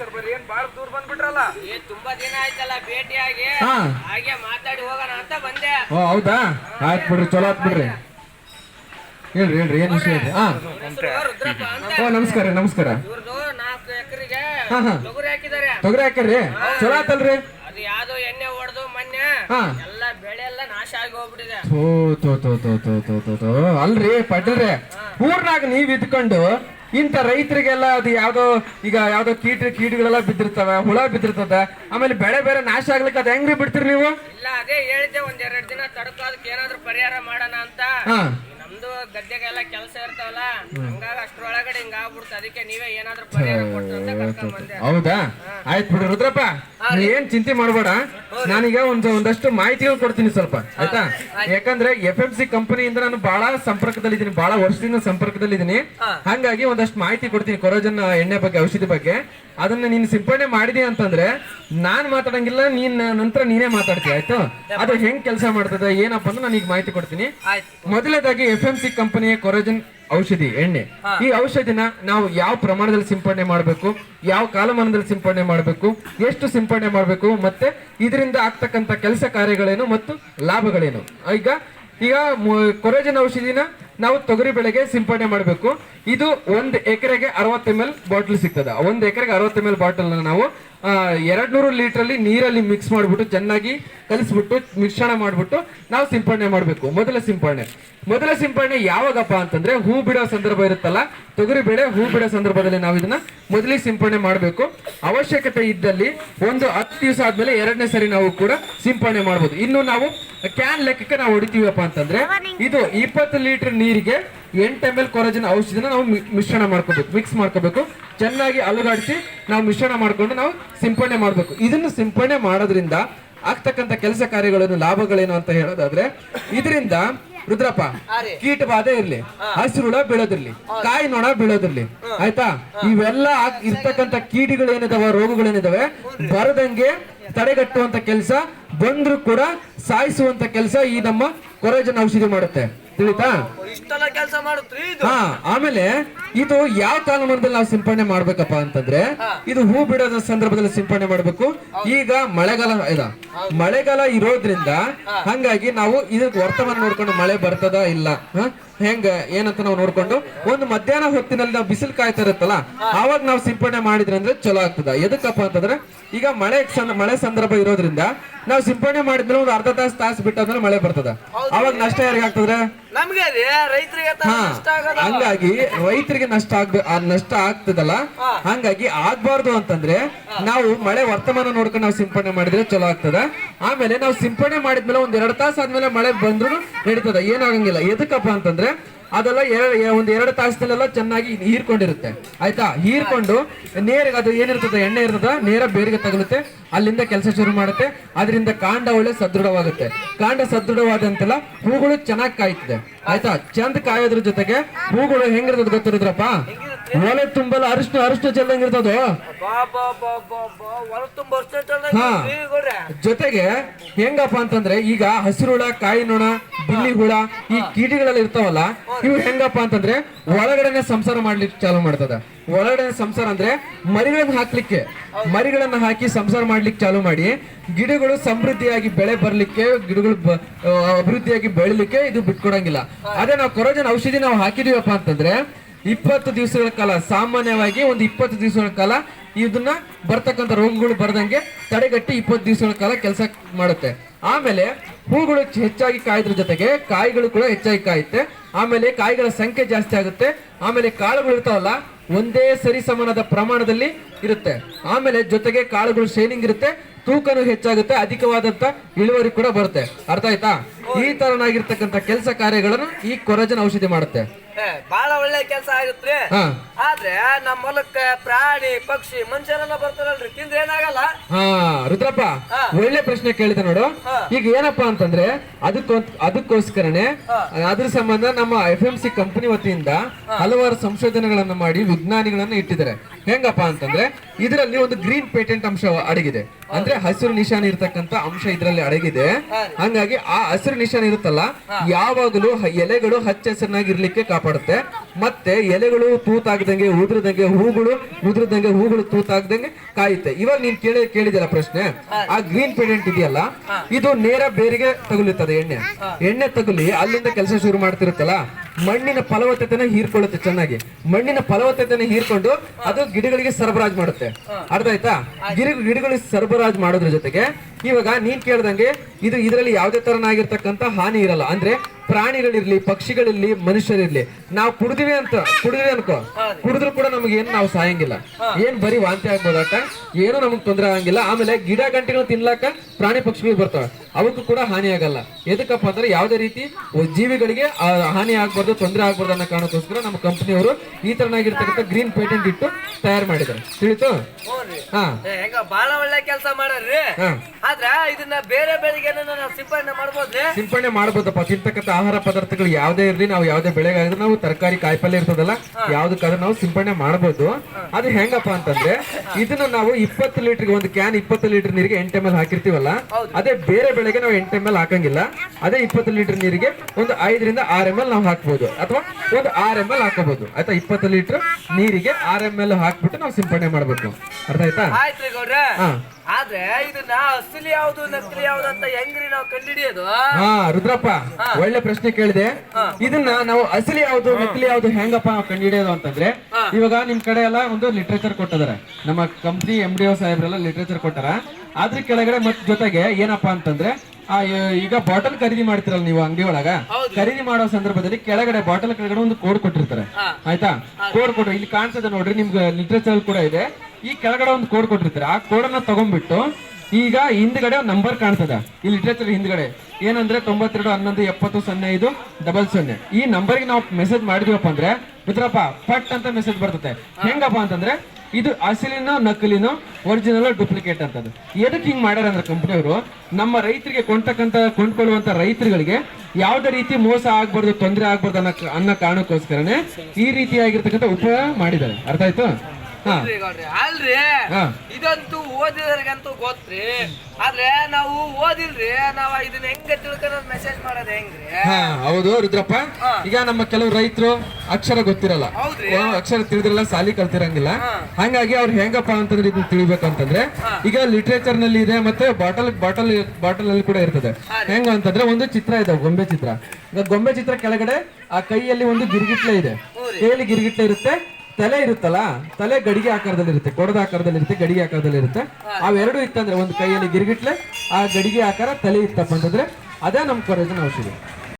ನಮಸ್ಕಾರ ಬರ್ರಿ ಏನ್ ಬಾಳ ದೂರ ಬಂದ್ಬಿಟ್ರಲ್ಲ? ಏ ತುಂಬಾ ದಿನ ಆಯ್ತಲ್ಲ ಭೇಟಿಯಾಗಿ ಹಾ. ಹಾಗೆ ಮಾತಾಡಿ ಹೋಗೋಣ ಅಂತ ಬಂದೆ. ಓ ಹೌದಾ? ಆಯ್ತು ಬಿಡ್ರಿ ಚಲೋ ಆತ್ ಬಿಡ್ರಿ. ಹೇಳ್ರಿ ಹೇಳ್ರಿ ಏನ್ ವಿಷಯ ಇದೆ? ಹಾ. ಹೆಸರು ರುದ್ರಪ್ಪ ಅಂತ. ಓ ನಮಸ್ಕಾರ ರೀ, ನಮಸ್ಕಾರ. ಇವ್ರದ್ದು ನಾಲ್ಕು ಎಕರೆಗೆ ಹಾ, ಹಾ. ತೊಗರಿ ಹಾಕಿದ್ದಾರೆ. ತೊಗರಿ ಹಾಕ್ಯಾರ್ರಿ? ಚಲೋ ಆತಲ್ರಿ? ಅದು ಯಾವ್ದೋ ಎಣ್ಣೆ ಹೊಡೆದು ಮೊನ್ನೆ ಹಾ. ಎಲ್ಲ ಬೆಳೆ ಎಲ್ಲ ನಾಶ ಆಗಿ ಹೋಗ್ಬಿಟ್ಟಿದೆ. ಥೋ ಥೋ ಥೋ ಥೋ ಥೋ ಥೋ ಥೋ ಥೋ. ಅಲ್ರಿ ಪಡ್ರಿ ಊರ್ನಾಗ ನೀವ್ ಇದ್ಕೊಂಡು ಇಂಥ ರೈತರಿಗೆಲ್ಲ ಅದು ಯಾವುದೋ ಈಗ ಯಾವುದೋ ಕೀಟ ಕೀಟಗಳೆಲ್ಲ ಬಿದ್ದಿರ್ತವೆ ಹುಳ ಬಿದ್ದಿರ್ತದೆ ಆಮೇಲೆ ಬೆಳೆ ಬೇರೆ ನಾಶ ಆಗ್ಲಿಕ್ಕೆ ಅದ್ ಹೆಂಗ್ರಿ ಬಿಡ್ತೀರಿ ನೀವು? ಇಲ್ಲ ಅದೇ ಹೇಳಿದ್ದೆ ಒಂದ್ ಎರಡ್ ದಿನ ತಡ್ಕೋ ಅದಕ್ಕೆ ಏನಾದ್ರು ಪರಿಹಾರ ಮಾಡೋಣ ಅಂತ. ಹಾ. ನಮ್ದು ಗದ್ದೆಗೆಲ್ಲ ಕೆಲಸ ಇರ್ತಾವಲ್ಲ ಹಂಗಾಗಿ ಅಷ್ಟ್ರೊಳಗಡೆ ಅದಕ್ಕೆ ನೀವೇ ಏನಾದ್ರೂ ಪರಿಹಾರ ಕೊಟ್ಟು ಅಂತ ಕರ್ಕೊಂಡ್ ಬಂದೆ. ಹೌದಾ? ಆಯ್ತು ಬಿಡು ರುದ್ರಪ್ಪ ನೀ ಏನ್ ಚಿಂತೆ ಮಾಡಬೇಡ. ನಾನೀಗ ಒಂದ್ ಒಂದಷ್ಟು ಮಾಹಿತಿಗಳು ಕೊಡ್ತೀನಿ ಸ್ವಲ್ಪ ಆಯ್ತಾ? ಯಾಕಂದ್ರೆ ಎಫ್ ಎಂ ಸಿ ಕಂಪನಿಯಿಂದ ನಾನು ಬಹಳ ಸಂಪರ್ಕದಲ್ಲಿದ್ದೀನಿ ಬಹಳ ವರ್ಷದಿಂದ ಸಂಪರ್ಕದಲ್ಲಿದ್ದೀನಿ. ಹಂಗಾಗಿ ಒಂದಷ್ಟು ಮಾಹಿತಿ ಕೊಡ್ತೀನಿ ಕೊರೋಜನ್ ಎಣ್ಣೆ ಬಗ್ಗೆ ಔಷಧಿ ಬಗ್ಗೆ. ಅದನ್ನ ನೀನ್ ಸಿಂಪಡಣೆ ಮಾಡಿದಿ ಅಂತಂದ್ರೆ ನಾನ್ ಮಾತಾಡಂಗಿಲ್ಲ ನೀನ್ ನಂತರ ನೀನೇ ಮಾತಾಡ್ತೀಯ ಆಯ್ತು? ಅದು ಹೆಂಗ್ ಕೆಲಸ ಮಾಡ್ತದೆ ಏನಪ್ಪ ಅಂದ್ರೆ ನಾನು ಈಗ ಮಾಹಿತಿ ಕೊಡ್ತೀನಿ. ಆಯ್ತು. ಮೊದಲನೇದಾಗಿ ಎಫ್ ಎಂ ಸಿ ಕಂಪನಿಯ ಕೊರೋಜನ್ ಔಷಧಿ ಎಣ್ಣೆ. ಈ ಔಷಧಿನ ನಾವು ಯಾವ ಪ್ರಮಾಣದಲ್ಲಿ ಸಿಂಪಡಣೆ ಮಾಡಬೇಕು ಯಾವ ಕಾಲಮಾನದಲ್ಲಿ ಸಿಂಪಡಣೆ ಮಾಡಬೇಕು ಎಷ್ಟು ಸಿಂಪಡಣೆ ಮಾಡಬೇಕು ಮತ್ತೆ ಇದರಿಂದ ಆಗ್ತಕ್ಕಂಥ ಕೆಲಸ ಕಾರ್ಯಗಳೇನು ಮತ್ತು ಲಾಭಗಳೇನು. ಈಗ ಈಗ ಕೊರೋಜನ್ ಔಷಧಿನ ನಾವು ತೊಗರಿ ಬೆಳೆಗೆ ಸಿಂಪಡಣೆ ಮಾಡಬೇಕು. ಇದು ಒಂದು ಎಕರೆಗೆ ಅರವತ್ತು ಎಂ ಎಲ್ ಬಾಟಲ್ ಸಿಗ್ತದ. ಒಂದು ಎಕರೆಗೆ ಅರವತ್ತು ಎಂ ಎಲ್ ಬಾಟಲ್ ನಾವು ಎರಡ್ ನೂರು ಲೀಟರ್ ಅಲ್ಲಿ ನೀರಲ್ಲಿ ಮಿಕ್ಸ್ ಮಾಡಿಬಿಟ್ಟು ಚೆನ್ನಾಗಿ ಕಲಿಸ್ಬಿಟ್ಟು ಮಿಶ್ರಣ ಮಾಡಿಬಿಟ್ಟು ನಾವು ಸಿಂಪಡಣೆ ಮಾಡಬೇಕು. ಮೊದಲ ಸಿಂಪಡಣೆ. ಮೊದಲ ಸಿಂಪಡಣೆ ಯಾವಾಗಪ್ಪ ಅಂತಂದ್ರೆ ಹೂ ಬಿಡೋ ಸಂದರ್ಭ ಇರುತ್ತಲ್ಲ ತೊಗರಿ ಬೆಳೆ ಹೂ ಬಿಡೋ ಸಂದರ್ಭದಲ್ಲಿ ನಾವು ಇದನ್ನ ಮೊದಲಿಗೆ ಸಿಂಪಡಣೆ ಮಾಡಬೇಕು. ಅವಶ್ಯಕತೆ ಇದ್ದಲ್ಲಿ ಒಂದು ಹತ್ತು ದಿವಸ ಆದ್ಮೇಲೆ ಎರಡನೇ ಸರಿ ನಾವು ಕೂಡ ಸಿಂಪಡಣೆ ಮಾಡಬಹುದು ಇನ್ನು ನಾವು ಕ್ಯಾನ್ ಲೆಕ್ಕಕ್ಕೆ ನಾವು ಹೊಡಿತೀವಪ್ಪ ಅಂತಂದ್ರೆ ಇದು ಇಪ್ಪತ್ತು ಲೀಟರ್ ನೀರಿಗೆ ಎಂಟು ಎಂ ಎಲ್ ಕೊರಜಿನ ಔಷಧಿನ ನಾವು ಮಿಶ್ರಣ ಮಾಡ್ಕೋಬೇಕು ಮಿಕ್ಸ್ ಮಾಡ್ಕೋಬೇಕು. ಚೆನ್ನಾಗಿ ಅಲುಗಾಡಿಸಿ ನಾವು ಮಿಶ್ರಣ ಮಾಡ್ಕೊಂಡು ನಾವು ಸಿಂಪಡಣೆ ಮಾಡಬೇಕು. ಇದನ್ನು ಸಿಂಪಡಣೆ ಮಾಡೋದ್ರಿಂದ ಆಗ್ತಕ್ಕಂಥ ಕೆಲಸ ಕಾರ್ಯಗಳನ್ನು ಲಾಭಗಳೇನು ಅಂತ ಹೇಳೋದಾದ್ರೆ ಇದರಿಂದ ರುದ್ರಪ್ಪ ಕೀಟ ಬಾಧೆ ಇರ್ಲಿ ಹಸಿರುಳ ಬೀಳೋದಿರ್ಲಿ ಕಾಯಿ ನೊಣ ಬೀಳೋದಿರ್ಲಿ ಆಯ್ತಾ? ಇವೆಲ್ಲ ಇರ್ತಕ್ಕಂಥ ಕೀಟಗಳು ಏನಿದಾವ ರೋಗಗಳೇನಿದಾವೆ ಬರದಂಗೆ ತಡೆಗಟ್ಟುವಂತ ಕೆಲಸ ಬಂದ್ರು ಕೂಡ ಸಾಯಿಸುವಂತ ಕೆಲಸ ಈ ನಮ್ಮ ಕೊರಜನ ಔಷಧಿ ಮಾಡುತ್ತೆ. ತಿಳಿತಾ? ಇಷ್ಟೆಲ್ಲ ಕೆಲಸ ಮಾಡುತ್ರಿ ಇದು? ಹಾ ಆಮೇಲೆ ಇದು ಯಾವ ಕಾಲಮಾನದಲ್ಲಿ ನಾವು ಸಿಂಪಡಣೆ ಮಾಡ್ಬೇಕಪ್ಪ ಅಂತಂದ್ರೆ ಇದು ಹೂ ಬಿಡೋದ ಸಂದರ್ಭದಲ್ಲಿ ಸಿಂಪಡಣೆ ಮಾಡ್ಬೇಕು. ಈಗ ಮಳೆಗಾಲ ಇದ ಮಳೆಗಾಲ ಇರೋದ್ರಿಂದ ಹಂಗಾಗಿ ನಾವು ಇದಕ್ಕೆ ವರ್ತಮಾನ ನೋಡ್ಕೊಂಡು ಮಳೆ ಬರ್ತದ ಇಲ್ಲ ಹ? ಹೆಂಗ ಏನಂತ ನಾವು ನೋಡ್ಕೊಂಡು ಒಂದು ಮಧ್ಯಾಹ್ನ ಹೊತ್ತಿನಲ್ಲಿ ನಾವು ಬಿಸಿಲು ಕಾಯ್ತಾ ಇರುತ್ತಲ್ಲ ಆವಾಗ ನಾವು ಸಿಂಪಡಣೆ ಮಾಡಿದ್ರೆ ಅಂದ್ರೆ ಚಲೋ ಆಗ್ತದ. ಎದಕ್ಕಪ್ಪ ಅಂತಂದ್ರೆ ಈಗ ಮಳೆ ಮಳೆ ಸಂದರ್ಭ ಇರೋದ್ರಿಂದ ನಾವು ಸಿಂಪಡಣೆ ಮಾಡಿದ್ರೆ ಒಂದು ಅರ್ಧ ತಾಸು ತಾಸು ಬಿಟ್ಟಾದ್ಮೇಲೆ ಮಳೆ ಬರ್ತದ. ಅವಾಗ ನಷ್ಟ ಯಾರಿಗೆ ಆಗ್ತದ್ರೆ? ಹಂಗಾಗಿ ರೈತರಿಗೆ ನಷ್ಟ ಆಗ್ಬೇ ಆ ನಷ್ಟ ಆಗ್ತದಲ್ಲ ಹಂಗಾಗಿ ಆಗ್ಬಾರ್ದು ಅಂತಂದ್ರೆ ನಾವು ಮಳೆ ವರ್ತಮಾನ ನೋಡ್ಕೊಂಡು ನಾವು ಸಿಂಪಡಣೆ ಮಾಡಿದ್ರೆ ಚಲೋ ಆಗ್ತದ. ಆಮೇಲೆ ನಾವು ಸಿಂಪಡಣೆ ಮಾಡಿದ್ಮೇಲೆ ಒಂದ್ ಎರಡು ತಾಸು ಆದ್ಮೇಲೆ ಮಳೆ ಬಂದ್ರು ನಡೀತದ. ಏನಾಗಂಗಿಲ್ಲ. ಎದಕ್ಕಪ್ಪ ಅಂತಂದ್ರೆ ಅದೆಲ್ಲ ಒಂದ್ ಎರಡು ತಾಸದಲ್ಲೆಲ್ಲ ಚೆನ್ನಾಗಿ ಹೀರ್ಕೊಂಡಿರುತ್ತೆ. ಆಯ್ತಾ? ಹೀರ್ಕೊಂಡು ನೇರ ಅದು ಏನಿರ್ತದೆ? ಎಣ್ಣೆ ಇರ್ತದ. ನೇರ ಬೇರಿಗೆ ತಗಲುತ್ತೆ. ಅಲ್ಲಿಂದ ಕೆಲಸ ಶುರು ಮಾಡುತ್ತೆ. ಅದರಿಂದ ಕಾಂಡ ಒಳ್ಳೆ ಸದೃಢವಾಗುತ್ತೆ. ಕಾಂಡ ಸದೃಢವಾದಂತೆಲ್ಲ ಹೂಗಳು ಚೆನ್ನಾಗಿ ಕಾಯ್ತದೆ. ಆಯ್ತಾ? ಚಂದ ಕಾಯೋದ್ರ ಜೊತೆಗೆ ಹೂಗಳು ಹೆಂಗಿರ್ತದ ಗೊತ್ತಿರುದ್ರಪ್ಪ? ಒಲೆ ತುಂಬಲ್ಲ ಅರಿಶಿನ ಅರಿಶಿನ ಚೆಲ್ಲಂಗ್ ಇರ್ತದ. ಜೊತೆಗೆ ಹೆಂಗಪ್ಪ ಅಂತಂದ್ರೆ ಈಗ ಹಸಿರು ಹುಳ ಕಾಯಿ ನೊಣ ಬಿಲ್ಲಿ ಹುಳ ಈ ಕೀಟಗಳೆಲ್ಲ ಇರ್ತಾವಲ್ಲ ಇವು ಹೆಂಗಪ್ಪ ಅಂತಂದ್ರೆ ಒಳಗಡೆನೆ ಸಂಸಾರ ಮಾಡ್ಲಿಕ್ಕೆ ಚಾಲು ಮಾಡ್ತದ. ಒಳಗಡೆ ಸಂಸಾರ ಅಂದ್ರೆ ಮರಿಗಳನ್ನ ಹಾಕ್ಲಿಕ್ಕೆ. ಮರಿಗಳನ್ನ ಹಾಕಿ ಸಂಸಾರ ಮಾಡ್ಲಿಕ್ಕೆ ಚಾಲು ಮಾಡಿ ಗಿಡಗಳು ಸಮೃದ್ಧಿಯಾಗಿ ಬೆಳೆ ಬರ್ಲಿಕ್ಕೆ ಗಿಡಗಳು ಅಭಿವೃದ್ಧಿಯಾಗಿ ಬೆಳಿಲಿಕ್ಕೆ ಇದು ಬಿಟ್ಕೊಡಂಗಿಲ್ಲ. ಅದೇ ನಾವು ಕೊರೋಜನ್ ಔಷಧಿ ನಾವು ಹಾಕಿದೀವಪ್ಪ ಅಂತಂದ್ರೆ ಇಪ್ಪತ್ತು ದಿವಸಗಳ ಕಾಲ, ಸಾಮಾನ್ಯವಾಗಿ ಒಂದು ಇಪ್ಪತ್ತು ದಿವಸಗಳ ಕಾಲ ಇದನ್ನ ಬರ್ತಕ್ಕಂಥ ರೋಗಗಳು ಬರದಂಗೆ ತಡೆಗಟ್ಟಿ ಇಪ್ಪತ್ತು ದಿವಸಗಳ ಕಾಲ ಕೆಲಸ ಮಾಡುತ್ತೆ. ಆಮೇಲೆ ಹೂಗಳು ಹೆಚ್ಚಾಗಿ ಕಾಯ್ದ್ರ ಜೊತೆಗೆ ಕಾಯಿಗಳು ಕೂಡ ಹೆಚ್ಚಾಗಿ ಕಾಯುತ್ತೆ. ಆಮೇಲೆ ಕಾಯಿಗಳ ಸಂಖ್ಯೆ ಜಾಸ್ತಿ ಆಗುತ್ತೆ. ಆಮೇಲೆ ಕಾಳುಗಳು ಇರ್ತಾವಲ್ಲ, ಒಂದೇ ಸರಿ ಸಮಾನದ ಪ್ರಮಾಣದಲ್ಲಿ ಇರುತ್ತೆ. ಆಮೇಲೆ ಜೊತೆಗೆ ಕಾಳುಗಳು ಶೈನಿಂಗ್ ಇರುತ್ತೆ, ತೂಕನು ಹೆಚ್ಚಾಗುತ್ತೆ ಅಧಿಕವಾದಂತ ಇಳುವರಿ ಕೂಡ ಬರುತ್ತೆ. ಅರ್ಥ ಆಯ್ತಾ? ಈ ತರನಾಗಿರ್ತಕ್ಕಂಥ ಕೆಲಸ ಕಾರ್ಯಗಳನ್ನು ಈ ಕೊರಜನ್ ಔಷಧಿ ಮಾಡುತ್ತೆ. ಬಹಳ ಒಳ್ಳೆ ಕೆಲಸ ಆಗುತ್ತೆ. ಆದ್ರೆ ನಮ್ಮ ಹೊಲಕ್ಕ ಪ್ರಾಣಿ ಪಕ್ಷಿ ಮನುಷ್ಯರೆಲ್ಲ ಬರ್ತಾರಲ್ರಿ. ತಿಂದ್ರೆ ಏನಾಗಲ್ಲ. ಹಾ ರುದ್ರಪ್ಪ ಒಳ್ಳೆ ಪ್ರಶ್ನೆ ಕೇಳಿದೆ ನೋಡು. ಈಗ ಏನಪ್ಪಾ ಅಂತಂದ್ರೆ ಅದಕ್ಕೋ ಅದಕ್ಕೋಸ್ಕರನೇ ಅದ್ರ ಸಂಬಂಧ ನಮ್ಮ ಎಫ್ ಎಂ ಸಿ ಕಂಪನಿ ವತಿಯಿಂದ ಹಲವಾರು ಸಂಶೋಧನೆಗಳನ್ನ ಮಾಡಿ ವಿಜ್ಞಾನಿಗಳನ್ನ ಇಟ್ಟಿದ್ದಾರೆ. ಹೆಂಗಪ್ಪ ಅಂತಂದ್ರೆ ಇದರಲ್ಲಿ ಒಂದು ಗ್ರೀನ್ ಪೇಟೆಂಟ್ ಅಂಶ ಅಡಗಿದೆ. ಅಂದ್ರೆ ಹಸಿರು ನಿಶಾನೆ ಇರತಕ್ಕಂತ ಅಂಶ ಇದರಲ್ಲಿ ಅಡಗಿದೆ. ಹಂಗಾಗಿ ಆ ಹಸಿರು ನಿಶಾನೆ ಇರುತ್ತಲ್ಲ ಯಾವಾಗಲೂ ಎಲೆಗಳು ಹಚ್ಚ ಹಸಿರನಾಗಿರ್ಲಿಕ್ಕೆ ಕಾಪಾಡ ಕಾಪಾಡುತ್ತೆ ಮತ್ತೆ ಎಲೆಗಳು ತೂತಾಗದಂಗೆ ಉದುರದಂಗೆ ಹೂಗಳು ಉದುರದಂಗೆ ಹೂಗಳು ತೂತಾಗದಂಗೆ ಕಾಯುತ್ತೆ. ಇವಾಗ ನೀನ್ ಕೇಳಿ ಕೇಳಿದಲ್ಲ ಪ್ರಶ್ನೆ? ಆ ಗ್ರೀನ್ ಪೇಡೆಂಟ್ ಇದೆಯಲ್ಲ? ಇದು ನೇರ ಬೇರಿಗೆ ತಗುಲುತ್ತದೆ ಎಣ್ಣೆ. ಎಣ್ಣೆ ತಗುಲಿ ಅಲ್ಲಿಂದ ಕೆಲಸ ಶುರು ಮಾಡ್ತಿರುತ್ತಲ್ಲ? ಮಣ್ಣಿನ ಫಲವತ್ತತೆನ ಹೀರ್ಕೊಳ್ಳುತ್ತೆ ಚೆನ್ನಾಗಿ. ಮಣ್ಣಿನ ಫಲವತ್ತತೆನ ಹೀರ್ಕೊಂಡು ಅದು ಗಿಡಗಳಿಗೆ ಸರಬರಾಜು ಮಾಡುತ್ತೆ. ಅರ್ಥ ಆಯ್ತಾ. ಗಿಡ ಗಿಡಗಳಿಗೆ ಸರಬರಾಜು ಮಾಡೋದ್ರ ಜೊತೆಗೆ ಇವಾಗ ನೀನ್ ಕೇಳ್ದಂಗೆ ಇದು ಇದರಲ್ಲಿ ಯಾವುದೇ ತರನಾಗಿರ್ತಕ್ಕಂಥ ಹಾನಿ ಇರಲ್ಲ. ಅಂದ್ರೆ ಪ್ರಾಣಿಗಳಿರ್ಲಿ ಪಕ್ಷಿಗಳಿರ್ಲಿ ಮನುಷ್ಯರಿರ್ಲಿ ನಾವು ಕುಡಿದಿವಿ ಅಂತ ಕುಡಿದ್ವಿ ಅನ್ಕೋ. ಕುಡಿದ್ರು ಕೂಡ ನಮ್ಗೆ ಏನ್ ನಾವು ಸಾಯಂಗಿಲ್ಲ. ಏನ್ ಬರೀ ವಾಂತಿ ಆಗ್ಬೋದಾಟ ಏನು ನಮಗ್ ತೊಂದರೆ ಆಗಂಗಿಲ್ಲ. ಆಮೇಲೆ ಗಿಡ ಗಂಟೆಗಳು ತಿನ್ಲಾಕ ಪ್ರಾಣಿ ಪಕ್ಷಿಗಳು ಬರ್ತವೆ. ಅವಕ್ಕೂ ಕೂಡ ಹಾನಿ ಆಗಲ್ಲ. ಎದಕ್ಕಪ್ಪ ಅಂದ್ರೆ ಯಾವುದೇ ರೀತಿ ಜೀವಿಗಳಿಗೆ ಹಾನಿ ಆಗ್ಬಾರ್ದು ತೊಂದರೆ ಆಗ್ಬಾರ್ದು ಅನ್ನೋ ಕಾರಣಕ್ಕೋಸ್ಕರ ನಮ್ಮ ಕಂಪನಿಯವರು ಈ ತರನಾಗಿರ್ತಕ್ಕಂಥ ಗ್ರೀನ್ ಪೇಟೆಂಟ್ ಇಟ್ಟು ತಯಾರು ಮಾಡಿದ್ದಾರೆ. ತಿಳಿತು? ಹಾ. ಹೆಂಗ ಬಾಳ ಒಳ್ಳೆ ಕೆಲಸ ಮಾಡ್ರಿ ಹಾ. ಆದ್ರ ಇದನ್ನ ಬೇರೆ ಬೆಳೆಗೆ ಸಿಂಪಡಣೆ ಮಾಡ್ಬೋದ್ರಿ? ಸಿಂಪಡಣೆ ಮಾಡಬಹುದಪ್ಪ ತಿಂತಕ್ಕಂಥ ಆಹಾರ ಪದಾರ್ಥಗಳು ಯಾವ್ದೇ ಇರಲಿ ನಾವು ಯಾವ್ದೇ ಬೆಳೆಗಾದ್ರೂ ನಾವು ತರಕಾರಿ ಕಾಯಿಪಲ್ಲೆ ಇರ್ತದಲ್ಲ ಯಾವ್ದಕ್ಕಾದ್ರೂ ನಾವು ಸಿಂಪಡಣೆ ಮಾಡಬಹುದು ಅದು ಹೆಂಗಪ್ಪ ಅಂತಂದ್ರೆ ಇದನ್ನ ನಾವು ಇಪ್ಪತ್ತು ಲೀಟರ್ ಒಂದು ಕ್ಯಾನ್ ಇಪ್ಪತ್ತು ಲೀಟರ್ ನೀರಿಗೆ ಎಂಟು ಎಂ ಎಲ್ ಹಾಕಿರ್ತೀವಲ್ಲ ಅದೇ ಬೇರೆ ಬೆಳೆಗೆ ನಾವು ಎಂಟು ಎಂ ಎಲ್ ಹಾಕಂಗಿಲ್ಲ. ಅದೇ ಇಪ್ಪತ್ತು ಲೀಟರ್ ನೀರಿಗೆ ಒಂದು ಐದರಿಂದ ಆರ್ ಎಂ ಎಲ್ ನಾವು ಹಾಕ್ಬಹುದು ಅಥವಾ ಒಂದು ಆರ್ ಎಂ ಎಲ್ ಹಾಕಬಹುದು. ಆಯ್ತಾ? ಇಪ್ಪತ್ತು ಲೀಟರ್ ನೀರಿಗೆ ಆರ್ ಎಂ ಎಲ್ ಹಾಕ್ಬಿಟ್ಟು ನಾವು ಸಿಂಪಡಣೆ ಮಾಡ್ಬೇಕು. ಅರ್ಥ ಆಯ್ತಾ? ಆದ್ರೆ ಇದನ್ನ ಅಸಲಿ ಯಾವ್ದು ನಕಲಿ ಯಾವ್ದು ಅಂತ ಹೆಂಗ್ರಿ ನಾವು ಕಂಡಿಡಿಯೋದು ಹಾ ರುದ್ರಪ್ಪ ಒಳ್ಳೆ ಪ್ರಶ್ನೆ ಕೇಳಿದೆ. ಇದನ್ನ ನಾವು ಅಸಲಿ ಯಾವ್ದು ನಕಲಿ ಯಾವ್ದು ಹೆಂಗಪ್ಪ ನಾವು ಕಂಡುಹಿಡಿಯೋದು ಅಂತಂದ್ರೆ ಇವಾಗ ನಿಮ್ ಕಡೆ ಎಲ್ಲ ಒಂದು ಲಿಟ್ರೇಚರ್ ಕೊಟ್ಟಿದ್ದಾರೆ. ನಮ್ಮ ಕಂಪ್ನಿ ಎಂ ಡಿ ಒ ಸಾಹೇಬ್ರೆಲ್ಲ ಲಿಟ್ರೇಚರ್ ಕೊಟ್ಟಾರ. ಅದ್ರ ಕೆಳಗಡೆ ಮತ್ ಜೊತೆಗೆ ಏನಪ್ಪಾ ಅಂತಂದ್ರೆ ಈಗ ಬಾಟಲ್ ಖರೀದಿ ಮಾಡ್ತಿರಲ್ಲ ನೀವು ಅಂಗಡಿ ಒಳಗ ಖರೀದಿ ಮಾಡೋ ಸಂದರ್ಭದಲ್ಲಿ ಕೆಳಗಡೆ ಬಾಟಲ್ ಕೆಳಗಡೆ ಒಂದು ಕೋಡ್ ಕೊಟ್ಟಿರ್ತಾರೆ. ಆಯ್ತಾ? ಕೋಡ್ ಕೊಟ್ಟು ಇಲ್ಲಿ ಕಾಣಿಸ್ತದೆ ನೋಡ್ರಿ ನಿಮ್ಗೆ ಲಿಟ್ರೇಚರ್ ಕೂಡ ಇದೆ. ಈ ಕೆಳಗಡೆ ಒಂದು ಕೋಡ್ ಕೊಟ್ಟಿರ್ತಾರೆ. ಆ ಕೋಡನ್ನ ತಗೊಂಡ್ಬಿಟ್ಟು ಈಗ ಹಿಂದ್ಗಡೆ ಒಂದು ನಂಬರ್ ಕಾಣ್ತದ. ಈ ಲಿಟ್ರೇಚರ್ ಹಿಂದ್ಗಡೆ. ಏನಂದ್ರೆ ತೊಂಬತ್ತೆರಡು ಹನ್ನೊಂದು ಎಪ್ಪತ್ತು ಸೊನ್ನೆ ಐದು ಡಬಲ್ ಸೊನ್ನೆ. ಈ ನಂಬರ್ಗೆ ನಾವು ಮೆಸೇಜ್ ಮಾಡಿದೀವಪ್ಪ ಅಂದ್ರೆ ಮಿತ್ರಪ್ಪ ಪಟ್ ಅಂತ ಮೆಸೇಜ್ ಬರ್ತದೆ. ಹೆಂಗಪ್ಪ ಅಂತಂದ್ರೆ ಇದು ಅಸಲಿನೋ ನಕಲಿನೋ ಒರಿಜಿನಲ್ ಡೂಪ್ಲಿಕೇಟ್ ಅಂತದ್ದು ಎದಕ್ಕೆ ಹಿಂಗ್ ಮಾಡ್ಯಾರ ಅಂದ್ರೆ ಕಂಪ್ನಿಯವರು ನಮ್ಮ ರೈತರಿಗೆ ಕೊಂಡ್ತಕ್ಕಂಥ ಕೊಂಡ್ಕೊಳ್ಳುವಂತ ರೈತರುಗಳಿಗೆ ಯಾವುದೇ ರೀತಿ ಮೋಸ ಆಗ್ಬಾರ್ದು, ತೊಂದರೆ ಆಗ್ಬಾರ್ದು ಅನ್ನೋ ಅನ್ನೋ ಕಾರಣಕ್ಕೋಸ್ಕರನೇ ಈ ರೀತಿಯಾಗಿರ್ತಕ್ಕಂಥ ಉಪಯೋಗ ಮಾಡಿದ್ದಾರೆ. ಅರ್ಥ ಆಯ್ತು? ಅಲ್ರಿ ಗೌಡ್ರಿ. ಅಲ್ರಿ. ಹಾ. ಇದಂತೂ ಓದಿದವ್ರಿಗಂತೂ ಗೊತ್ತ್ರಿ. ಆದ್ರೆ ನಾವು ಓದಿಲ್ರಿ. ನಾವ್ ಇದನ್ನ ಹೆಂಗ ತಿಳ್ಕೊಂಡ್ ಮೆಸೇಜ್ ಮಾಡೋದು ಹೆಂಗ್ರಿ? ಹಾ ಹೌದು ರುದ್ರಪ್ಪ. ಈಗ ನಮ್ಮ ಕೆಲವು ರೈತರು ಅಕ್ಷರ ಗೊತ್ತಿರಲ್ಲ. ಹೌದ್ರಿ. ಆ, ಅಕ್ಷರ ತಿಳಿದಿರಲ್ಲ ಸಾಲಿ ಕಲ್ತಿರಂಗಿಲ್ಲ. ಹಂಗಾಗಿ ಅವ್ರು ಹೆಂಗಪ್ಪ ಅಂತಂದ್ರೆ ಇದನ್ನ ತಿಳಿಬೇಕಂತಂದ್ರೆ ಈಗ ಲಿಟ್ರೇಚರ್ನಲ್ಲಿ ಇದೆ ಮತ್ತೆ ಬಾಟಲ್ ಬಾಟಲ್ ಬಾಟಲ್ ಅಲ್ಲಿ ಕೂಡ ಇರ್ತದೆ. ಹೆಂಗ ಅಂತಂದ್ರೆ ಒಂದು ಚಿತ್ರ ಇದೆ ಗೊಂಬೆ ಚಿತ್ರ. ಈಗ ಗೊಂಬೆ ಚಿತ್ರ ಕೆಳಗಡೆ ಆ ಕೈಯಲ್ಲಿ ಒಂದು ಗಿರ್ಗಿಟ್ಲೆ ಇದೆ. ಕೈಯಲ್ಲಿ ಗಿರ್ಗಿಟ್ಲೆ ಇರುತ್ತೆ ತಲೆ ಇರುತ್ತಲ್ಲ ತಲೆ ಗಡಿಗೆ ಆಕಾರದಲ್ಲಿ ಇರುತ್ತೆ ಕೊಡದ ಆಕಾರದಲ್ಲಿ ಇರುತ್ತೆ ಗಡಿಗೆ ಆಕಾರದಲ್ಲಿ ಇರುತ್ತೆ ಅವೆರಡು ಇತ್ತಂದ್ರೆ ಒಂದು ಕೈಯಲ್ಲಿ ಗಿರ್ಗಿಟ್ಲೆ ಆ ಗಡಿಗೆ ಆಕಾರ ತಲೆ ಇತ್ತಪ್ಪ ಅಂತಂದ್ರೆ ಅದೇ ನಮ್ ಕೊರೋಜನ್ ಔಷಧಿ.